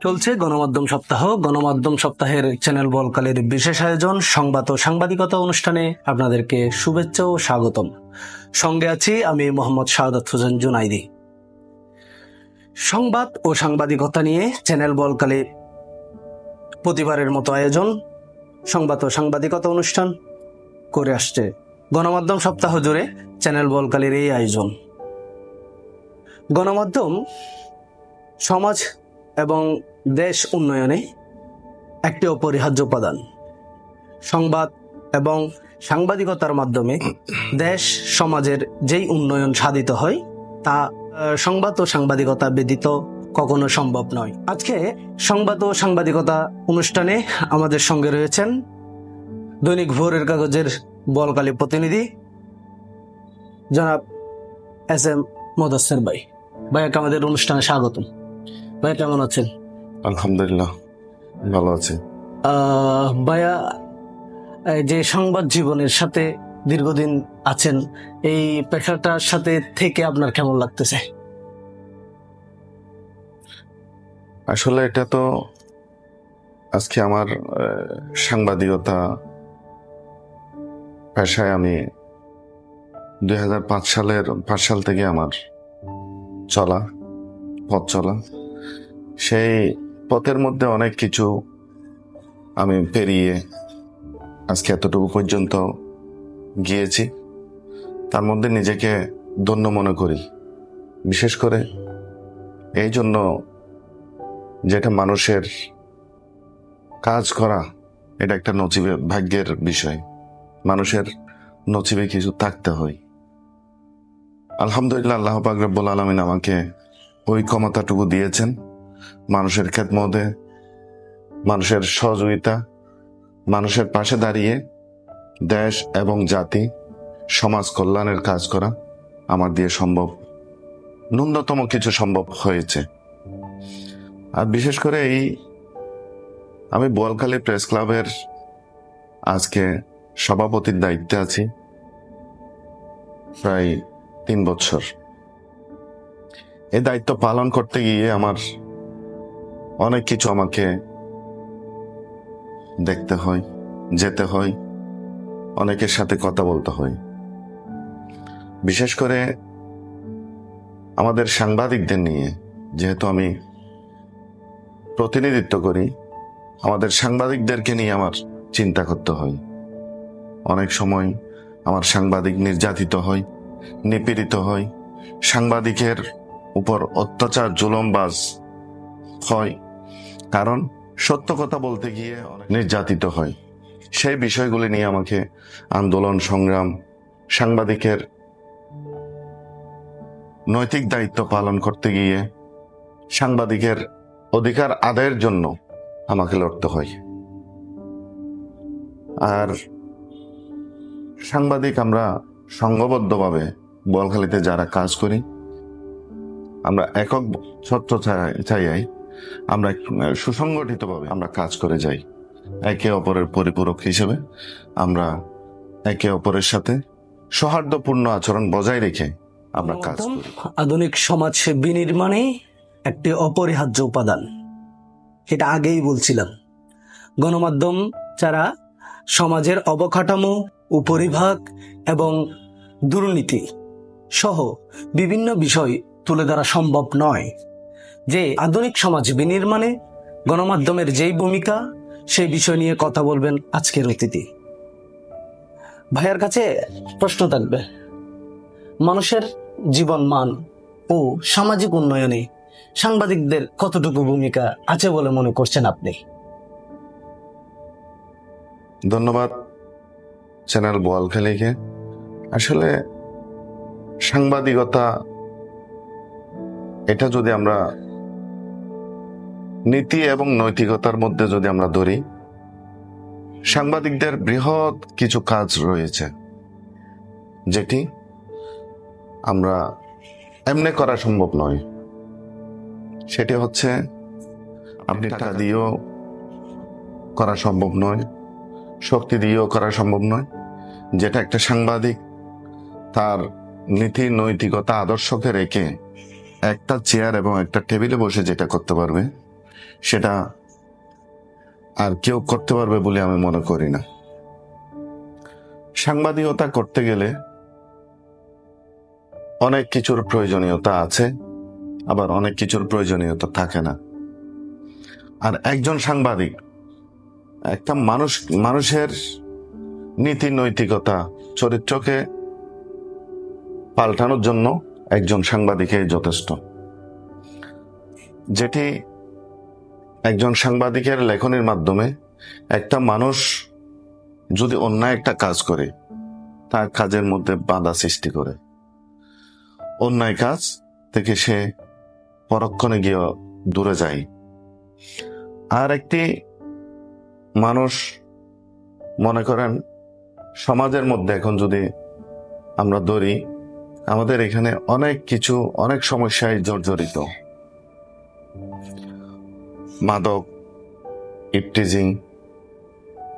চলছে গণমাধ্যম সপ্তাহ। গণমাধ্যম সপ্তাহের চ্যানেল বলকালের বিশেষ আয়োজন সংবাদ ও সাংবাদিকতা অনুষ্ঠানে আপনাদেরকে শুভেচ্ছা ও স্বাগতম। সঙ্গে আছি আমি মোহাম্মদ শাহাদাত হোসেন জুনাইদি। সংবাদ ও সাংবাদিকতা নিয়ে চ্যানেল বলকালে প্রতিবারের মতো আয়োজন, সংবাদ ও সাংবাদিকতা অনুষ্ঠান করে আসছে গণমাধ্যম সপ্তাহ জুড়ে চ্যানেল বলকালের এই আয়োজন। গণমাধ্যম সমাজ এবং দেশ উন্নয়নে একটি অপরিহার্য উপাদান। সংবাদ এবং সাংবাদিকতার মাধ্যমে দেশ সমাজের যেই উন্নয়ন সাধিত হয়, তা সংবাদ ও সাংবাদিকতা ব্যতীত কখনো সম্ভব নয়। আজকে সংবাদ ও সাংবাদিকতা অনুষ্ঠানে আমাদের সঙ্গে রয়েছেন দৈনিক ভোরের কাগজের বলকালী প্রতিনিধি জনাব এস এম মোদাসের ভাই। ভাইয়াকে আমাদের অনুষ্ঠানে স্বাগতম। ভাই কেমন আছেন? আলহামদুলিল্লাহ ভালো আছি। ভাইয়া এই যে সংবাদ জীবনের সাথে দীর্ঘদিন আছেন এই পেশাটার সাথে থেকে আপনার কেমন লাগতেছে? আসলে এটা তো আজকে আমার সাংবাদিকতা পেশায় আমি দুই হাজার পাঁচ সালের পাঁচ সাল থেকে আমার চলা পথ চলা। সেই পথের মধ্যে অনেক কিছু আমি পেরিয়ে আজকে এতটুকু পর্যন্ত গিয়েছি। তার মধ্যে নিজেকে ধন্য মনে করি। বিশেষ করে এই জন্য যেটা মানুষের কাজ করা, এটা একটা নচিবে ভাগ্যের বিষয়। মানুষের নচিবে কিছু থাকতে হয়। আলহামদুলিল্লাহ, আল্লাহ পাক রব্বুল আলমিন আমাকে ওই ক্ষমতাটুকু দিয়েছেন। মানুষের খেদমতে, মানুষের সহযোগিতা, মানুষের পাশে দাঁড়িয়ে দেশ এবং জাতি, সমাজ কল্যাণের কাজ করা আমার দিয়ে সম্ভব। ন্যূনতম কিছু সম্ভব হয়েছে। আর বিশেষ করে এই, আমি বোয়ালখালী প্রেস ক্লাবের আজকে সভাপতির দায়িত্বে আছি, প্রায় তিন বছর। এই দায়িত্ব পালন করতে গিয়ে আমার অনেক কিছু আমাকে দেখতে হয়, যেতে হয়, অনেকের সাথে কথা বলতে হয়। বিশেষ করে আমাদের সাংবাদিকদের নিয়ে, যেহেতু আমি প্রতিনিধিত্ব করি, আমাদের সাংবাদিকদেরকে নিয়ে আমার চিন্তা করতে হয়। অনেক সময় আমার সাংবাদিক নির্যাতিত হয়, নিপীড়িত হয়, সাংবাদিকের উপর অত্যাচার, জুলমবাজ হয়। কারণ সত্য কথা বলতে গিয়ে নির্যাতিত হয়। সেই বিষয়গুলি নিয়ে আমাকে আন্দোলন, সংগ্রাম, সাংবাদিকের নৈতিক দায়িত্ব পালন করতে গিয়ে সাংবাদিকের অধিকার আদায়ের জন্য আমাকে লড়তে হয়। আর সাংবাদিক আমরা সংঘবদ্ধভাবে বলখালিতে যারা কাজ করি, আমরা একক ছত্র চাই আমরা সুসংগঠিতভাবে আমরা কাজ করে যাই। একে অপরের পরিপূরক হিসেবে আমরা একে অপরের সাথে সৌহার্দ্যপূর্ণ আচরণ বজায় রেখে আমরা কাজ করি। আধুনিক সমাজ বিনির্মাণে একটি অপরিহার্য উপাদান। সেটা আগেই বলছিলাম। গণমাধ্যম ছাড়া সমাজের অবকাঠামো উপরিভাগ এবং দুর্নীতি সহ বিভিন্ন বিষয় তুলে ধরা সম্ভব নয়। যে আধুনিক সমাজ বিনির্মাণে গণমাধ্যমের যেই ভূমিকা, সেই বিষয় নিয়ে কথা বলবেন আজকের অতিথি। ভাইয়ার কাছে প্রশ্ন থাকবে, মানুষের জীবন মান ও সামাজিক উন্নয়নে সাংবাদিকদের কতটুকু ভূমিকা আছে বলে মনে করছেন আপনি? ধন্যবাদ চ্যানেল বোয়ালখালীকে আসলে সাংবাদিকতা, এটা যদি আমরা নীতি এবং নৈতিকতার মধ্যে যদি আমরা ধরি, সাংবাদিকদের বৃহৎ কিছু কাজ রয়েছে, যেটি আমরা এমনি করা সম্ভব নয়। সেটি হচ্ছে, আপনি টাকা দিয়েও করা সম্ভব নয়, শক্তি দিয়েও করা সম্ভব নয়, যেটা একটা সাংবাদিক তার নীতি, নৈতিকতা, আদর্শকে রেখে একটা চেয়ার এবং একটা টেবিলে বসে যেটা করতে পারবে। সেটা আর কেউ করতে পারবে বলে আমি মনে করি না। সাংবাদিকতা করতে গেলে অনেক কিছুর প্রয়োজনীয়তা আছে, আবার অনেক কিছুর প্রয়োজনীয়তা থাকে না। আর একজন সাংবাদিক, একটা মানুষ, মানুষের নীতি নৈতিকতা চরিত্রকে পাল্টানোর জন্য একজন সাংবাদিকের যথেষ্ট। যেটি একজন সাংবাদিকের লেখনের মাধ্যমে একটা মানুষ যদি অন্যায় একটা কাজ করে, তার কাজের মধ্যে বাধা সৃষ্টি করে। অন্যায় কাজ থেকে সে পরক্ষণে গিয়ে দূরে যায়। আর একটি মানুষ, মনে করেন, সমাজের মধ্যে এখন যদি আমরা ধরি, আমাদের এখানে অনেক কিছু, অনেক সমস্যায় জর্জরিত। মাদক, ইপটিজিং,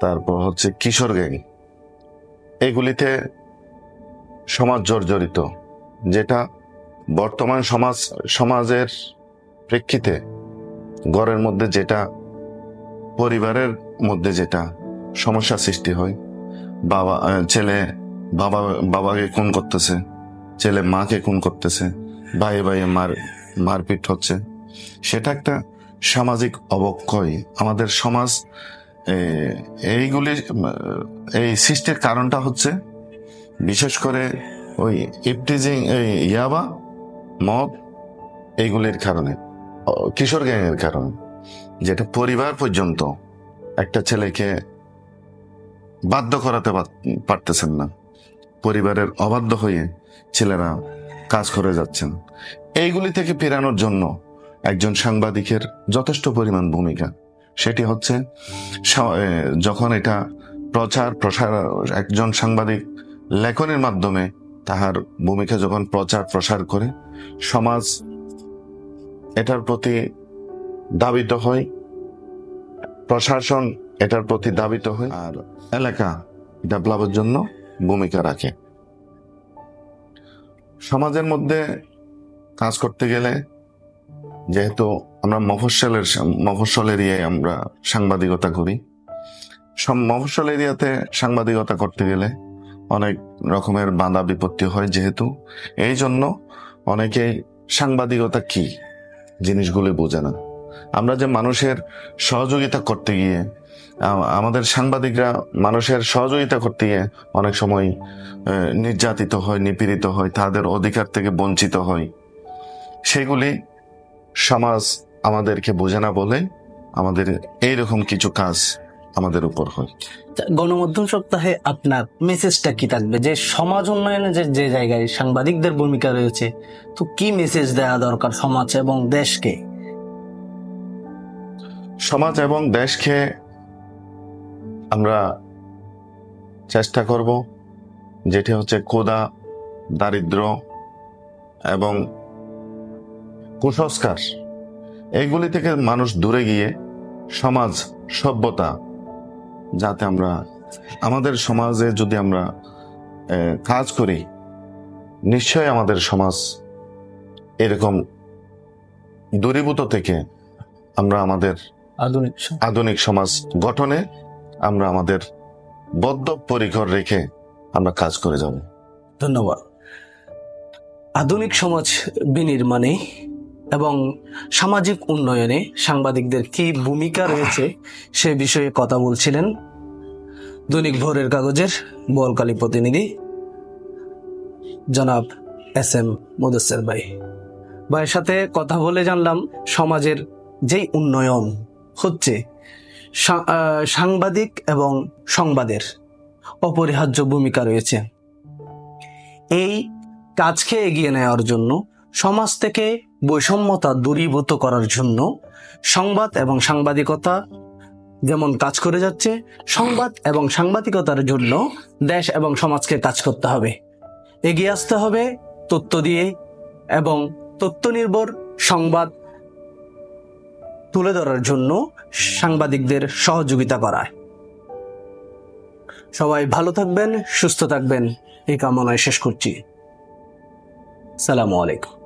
তারপর হচ্ছে কিশোর গ্যাং। এগুলিতে সমাজ জর্জরিত, যেটা বর্তমান সমাজ, সমাজের প্রেক্ষিতে ঘরের মধ্যে যেটা, পরিবারের মধ্যে যেটা সমস্যা সৃষ্টি হয়। বাবা ছেলে, বাবা, বাবাকে খুন করতেছে, ছেলে মাকে খুন করতেছে ভাইয়ে ভাইয়ে মার, মারপিট হচ্ছে। সেটা একটা সামাজিক অবক্ষয়। আমাদের সমাজ এইগুলি এই সৃষ্টির কারণটা হচ্ছে, বিশেষ করে ওই ইপটিজিং এই ইয়াবা, মদ, এইগুলির কারণে কিশোর গ্যাংয়ের কারণে, যেটা পরিবার পর্যন্ত একটা ছেলেকে বাধ্য করাতে পার- পারতেছেন না। পরিবারের অবাধ্য হয়ে ছেলেরা কাজ করে যাচ্ছেন। এইগুলি থেকে ফেরানোর জন্য একজন সাংবাদিকের যথেষ্ট পরিমাণ ভূমিকা। সেটি হচ্ছে যখন এটা প্রচার, প্রসার, একজন সাংবাদিক লেখনের মাধ্যমে তাহার ভূমিকা যখন প্রচার, প্রসার করে, সমাজ এটার প্রতি দাবিত হয়, প্রশাসন এটার প্রতি দাবিত হয়, আর এলাকা ডেভেলপের জন্য ভূমিকা রাখে। সমাজের মধ্যে কাজ করতে গেলে যেহেতু আমরা মফস্বলের মফস্বল এরিয়ায় আমরা সাংবাদিকতা করি। সব মফস্বল এরিয়াতে সাংবাদিকতা করতে গেলে অনেক রকমের বাধা বিপত্তি হয় যেহেতু। এই জন্য অনেকেই সাংবাদিকতা কি জিনিসগুলি বোঝে না। আমরা যে মানুষের সহযোগিতা করতে গিয়ে আমাদের সাংবাদিকরা মানুষের সহযোগিতা করতে গিয়ে অনেক সময় নির্যাতিত হয়, নিপীড়িত হয়, তাদের অধিকার থেকে বঞ্চিত হয়। সেগুলি সমাজ আমাদেরকে বোঝে না বলে আমাদের এইরকম কিছু কাজ আমাদের উপর হয়। গণমাধ্যম সপ্তাহে আপনার মেসেজটা কি থাকবে? যে সমাজ উন্নয়নে যে যে জায়গায় সাংবাদিকদের ভূমিকা রয়েছে তো কি মেসেজ দেওয়া দরকার সমাজ এবং দেশকে? সমাজ এবং দেশকে আমরা চেষ্টা করব যেটি হচ্ছে ক্ষুধা দারিদ্র এবং কুসংস্কার। এইগুলি থেকে মানুষ দূরে গিয়ে সমাজ সভ্যতা যাতে আমরা আমাদের সমাজে যদি আমরা কাজ করি নিশ্চয় আমাদের সমাজ এরকম দূরীভূত থেকে আমরা আমাদের আধুনিক আধুনিক সমাজ গঠনে আমরা আমাদের বদ্ধ পরিকর রেখে আমরা কাজ করে যাব। ধন্যবাদ। আধুনিক সমাজ বিনির্মাণে এবং সামাজিক উন্নয়নে সাংবাদিকদের কি ভূমিকা রয়েছে সে বিষয়ে কথা বলছিলেন দৈনিক ভোরের কাগজের বোয়ালকালী প্রতিনিধি জনাব এস এম মুদস্সের ভাই। ভাইয়ের সাথে কথা বলে জানলাম সমাজের যেই উন্নয়ন হচ্ছে সাংবাদিক এবং সংবাদের অপরিহার্য ভূমিকা রয়েছে। এই কাজকে এগিয়ে নেওয়ার জন্য সমাজ থেকে বৈষম্যতা দূরীভূত করার জন্য সংবাদ এবং সাংবাদিকতা যেমন কাজ করে যাচ্ছে, সংবাদ এবং সাংবাদিকতার জন্য দেশ এবং সমাজকে কাজ করতে হবে। এগিয়ে আসতে হবে তথ্য দিয়ে এবং তথ্য নির্ভর সংবাদ তুলে ধরার জন্য সাংবাদিকদের সহযোগিতা করায় সবাই ভালো থাকবেন, সুস্থ থাকবেন, এই কামনায় শেষ করছি। সালামু আলাইকুম।